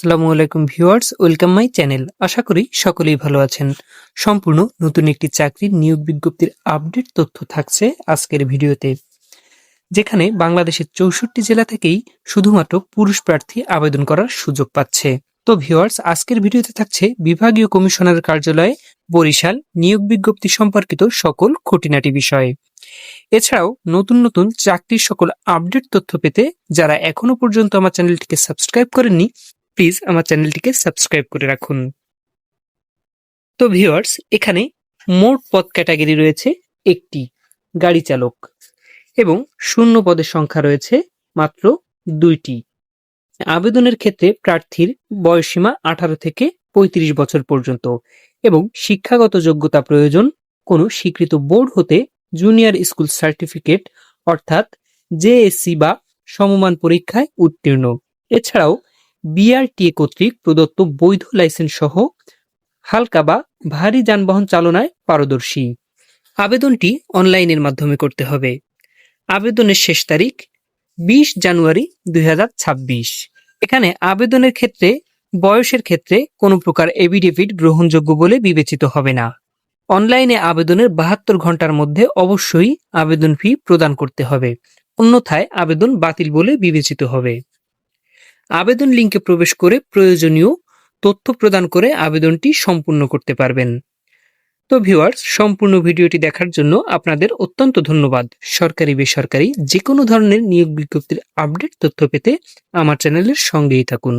আসসালামু আলাইকুম viewers, welcome my channel. আশা করি সকলেই ভালো আছেন। সম্পূর্ণ নতুন একটি চাকরির নিয়োগ বিজ্ঞপ্তির আপডেট তথ্য থাকছে আজকের ভিডিওতে। যেখানে বাংলাদেশের চৌষট্টি জেলা থেকেই শুধুমাত্র পুরুষ প্রার্থী আবেদন করার সুযোগ পাচ্ছে। তো ভিউয়ার্স, আজকের ভিডিওতে থাকছে বিভাগীয় কমিশনার কার্যালয়ে, বরিশাল, নিয়োগ বিজ্ঞপ্তি সম্পর্কিত সকল খুঁটিনাটি বিষয়ে। এছাড়াও নতুন নতুন চাকরির সকল আপডেট তথ্য পেতে যারা এখনও পর্যন্ত আমার চ্যানেলটিকে সাবস্ক্রাইব করেননি প্লিজ আমার চ্যানেলটিকে সাবস্ক্রাইব করে রাখুন। তো ভিউয়ার্স, এখানে মোট পদ ক্যাটাগরি রয়েছে একটি, গাড়ি চালক এবং শূন্য পদের সংখ্যা রয়েছে মাত্র দুইটি। আবেদনের ক্ষেত্রে প্রার্থীর বয়সীমা আঠারো থেকে পঁয়ত্রিশ বছর পর্যন্ত এবং শিক্ষাগত যোগ্যতা প্রয়োজন কোনো স্বীকৃত বোর্ড হতে জুনিয়র স্কুল সার্টিফিকেট অর্থাৎ জেএসসি বা সমমান পরীক্ষায় উত্তীর্ণ। এছাড়াও বিআরটিএ কর্তৃক প্রদত্ত বৈধ লাইসেন্স সহ হালকা বা ভারী যানবাহন চালনায় পারদর্শী। আবেদনটি অনলাইনের মাধ্যমে করতে হবে। আবেদনের শেষ তারিখ বিশ জানুয়ারি দুই হাজার ছাব্বিশ। এখানে আবেদনের ক্ষেত্রে, বয়সের ক্ষেত্রে কোনো প্রকার এভিডেভিট গ্রহণযোগ্য বলে বিবেচিত হবে না। অনলাইনে আবেদনের বাহাত্তর ঘণ্টার মধ্যে অবশ্যই আবেদন ফি প্রদান করতে হবে। অন্যথায় আবেদন বাতিল বলে বিবেচিত হবে। আবেদন লিঙ্কে প্রবেশ করে প্রয়োজনীয় তথ্য প্রদান করে আবেদনটি সম্পূর্ণ করতে পারবেন। তো ভিউয়ার্স, সম্পূর্ণ ভিডিওটি দেখার জন্য আপনাদের অত্যন্ত ধন্যবাদ। সরকারি, বেসরকারি যে কোনো ধরনের নিয়োগ বিজ্ঞপ্তির আপডেট তথ্য পেতে আমার চ্যানেলের সঙ্গেই থাকুন।